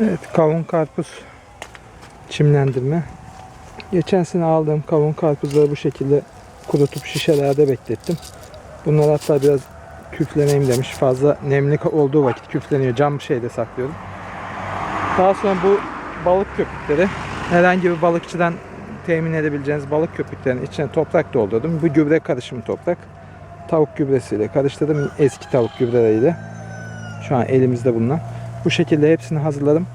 Evet kavun karpuz çimlendirme. Geçen sene aldığım kavun karpuzları bu şekilde kurutup şişelerde beklettim. Bunlar hatta biraz küfleneyim demiş. Fazla nemli olduğu vakit küfleniyor. Cam şeyde saklıyorum. Daha sonra bu balık köpükleri herhangi bir balıkçıdan temin edebileceğiniz balık köpüklerinin içine toprak doldurdum. Bu gübre karışımı toprak. Tavuk gübresiyle karıştırdım. Eski tavuk gübreleriyle. Şu an elimizde bulunan. Bu şekilde hepsini hazırladım.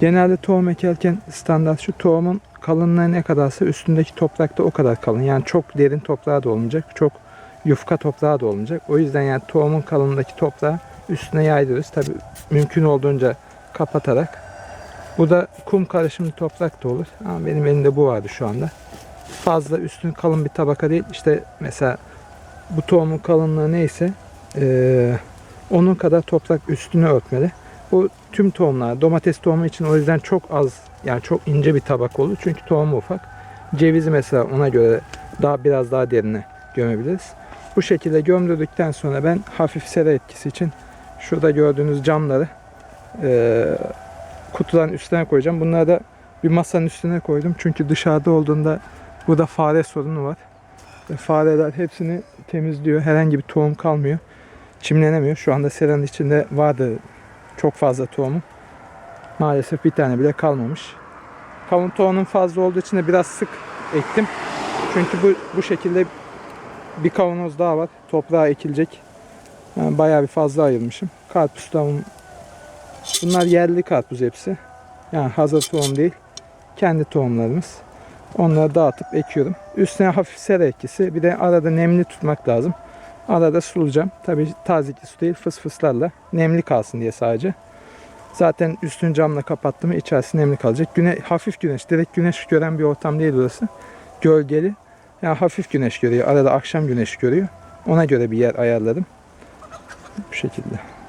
Genelde tohum ekerken standart şu tohumun kalınlığı ne kadarsa üstündeki toprak da o kadar kalın. Yani çok derin toprağı da olmayacak. Çok yufka toprağı da olmayacak. O yüzden yani tohumun kalınlığındaki toprağı üstüne yaydırırız. Tabi mümkün olduğunca kapatarak. Bu da kum karışımlı toprak da olur. Ama benim elimde bu vardı şu anda. Fazla üstün kalın bir tabaka değil. İşte mesela bu tohumun kalınlığı neyse eee, onun kadar toprak üstünü örtmeli. Bu tüm tohumlar domates tohumu için o yüzden çok az yani çok ince bir tabak olur. Çünkü tohumu ufak. Cevizi mesela ona göre daha biraz daha derine gömebiliriz. Bu şekilde gömdürdükten sonra ben hafif sera etkisi için şurada gördüğünüz camları eee kutuların üstüne koyacağım. Bunları da bir masanın üstüne koydum. Çünkü dışarıda olduğunda burada fare sorunu var. Ve Fareler hepsini temizliyor. Herhangi bir tohum kalmıyor. Çimlenemiyor. Şu anda seranın içinde vardı çok fazla tohumu. Maalesef bir tane bile kalmamış. Kavun tohumunun fazla olduğu için de biraz sık ektim. Çünkü bu, bu şekilde bir kavanoz daha var. Toprağa ekilecek. Yani bayağı bir fazla ayırmışım. Karpuz tohum. Bunlar yerli karpuz hepsi. Yani hazır tohum değil. Kendi tohumlarımız. Onları dağıtıp ekiyorum. Üstüne hafif sera etkisi. Bir de arada nemli tutmak lazım. Arada sulayacağım. Tabi tazikli su değil fıs fıslarla. Nemli kalsın diye sadece. Zaten üstünü camla kapattım. içerisi nemli kalacak. Güne, hafif güneş. Direkt güneş gören bir ortam değil burası. Gölgeli. Yani hafif güneş görüyor. Arada akşam güneş görüyor. Ona göre bir yer ayarladım. Bu şekilde.